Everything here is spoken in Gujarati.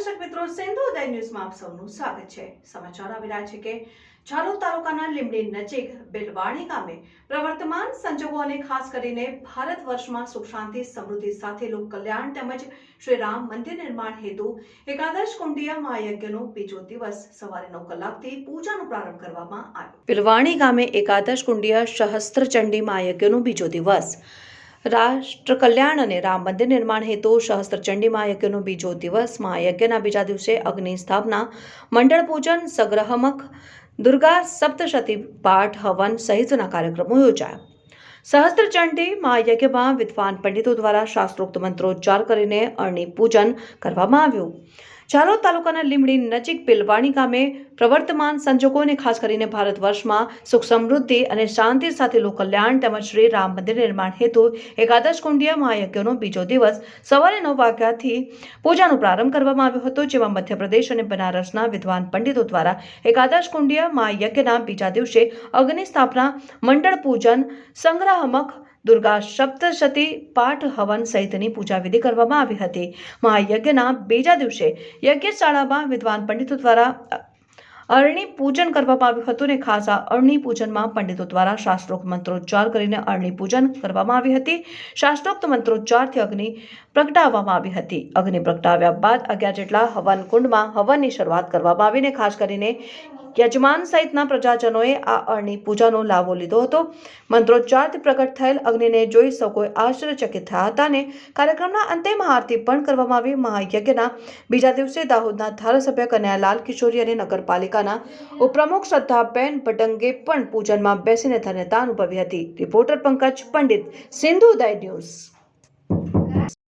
સિંધુ ઉદય ન્યૂઝમાં આપ સૌનું સ્વાગત છે. સમાચાર આવી રહ્યા છે કે ઝાલોદ તાલુકાના લીમડી નજીક બેલવાણી ગામે પ્રવર્તમાન સંજોગો અને ખાસ કરીને ભારત વર્ષમાં સુખ, શાંતિ, સમૃદ્ધિ સાથે લોક કલ્યાણ તેમજ શ્રી રામ મંદિર નિર્માણ હેતુ એકાદશ કુંડિયા મહાયજ્ઞનો બીજો દિવસ સવારે નવ કલાકથી પૂજાનો પ્રારંભ કરવામાં આવ્યો. બિલવાણી ગામે એકાદશ કુંડિયા સહસ્ત્રચંડી મહાયજ્ઞનો બીજો દિવસ રાષ્ટ્ર કલ્યાણ અને રામ મંદિર નિર્માણ હેતુ સહસ્ત્રચંડી મહાયજ્ઞનો બીજો દિવસ મહાયજ્ઞના બીજા દિવસે અગ્નિ સ્થાપના, મંડળ પૂજન સંગ્રહમક દુર્ગા સપ્તશતી પાઠ, હવન સહિતના કાર્યક્રમો યોજાયા. સહસ્ત્રચંડી મહાયજ્ઞમાં વિદ્વાન પંડિતો દ્વારા શાસ્ત્રોક્ત મંત્રોચ્ચાર કરીને અર્ણી પૂજન કરવામાં આવ્યું. ઝાલોદ તાલુકાના લીમડી નજીક પિલવાણી ગામે પ્રવર્તમાન સંજોગોને ખાસ કરીને ભારત વર્ષમાં સુખ સમૃદ્ધિ અને શાંતિ સાથે લોકલ્યાણ તેમજ શ્રી રામ મંદિર નિર્માણ હેતુ એકાદશ કુંડિયા મહાયજ્ઞનો બીજો દિવસ સવારે નવ વાગ્યાથી પૂજાનો પ્રારંભ કરવામાં આવ્યો હતો, જેમાં મધ્યપ્રદેશ અને બનારસના વિદ્વાન પંડિતો દ્વારા એકાદશ કુંડિયા મહાયજ્ઞના બીજા દિવસે અગ્નિ સ્થાપના, મંડળ પૂજન, સંગ્રાહમક દુર્ગા સપ્તશતી પાઠ હવન સહિતની પૂજા વિધિ કરવામાં આવી હતી. મહાયજ્ઞના બીજા દિવસે યજ્ઞશાળામાં વિદ્વાન પંડિતો દ્વારા અરણી પૂજન કરવામાં આવ્યું હતું અને ખાસ આ અરણી પૂજનમાં પંડિતો દ્વારા શાસ્ત્રોક્ત મંત્રોચ્ચાર કરીને અરણી પૂજન કરવામાં આવી હતી. શાસ્ત્રોક્ત મંત્રોચ્ચારથી અગ્નિ પ્રગટાવવામાં આવી હતી. અગ્નિ પ્રગટાવ્યા બાદ અગિયાર જેટલા હવન કુંડમાં હવનની શરૂઆત કરવામાં આવીને ખાસ કરીને યજમાન સહિતના પ્રજાજનોએ આ અરણી પૂજાનો લાવો લીધો હતો. મંત્રોચ્ચારથી પ્રગટ થયેલ અગ્નિને જોઈ સૌ કોઈ આશ્ચર્યચકિત થયા હતા અને કાર્યક્રમના અંતે મહાઆરતી પણ કરવામાં આવી. મહાયજ્ઞના બીજા દિવસે દાહોદના ધારાસભ્ય કન્યાલાલ કિશોરી અને નગરપાલિકાના ઉપપ્રમુખ શ્રદ્ધાબેન ભટંગે પણ પૂજનમાં બેસીને ધન્યતા અનુભવી હતી. રિપોર્ટર પંકજ પંડિત, સિંધુ દાય ન્યૂઝ.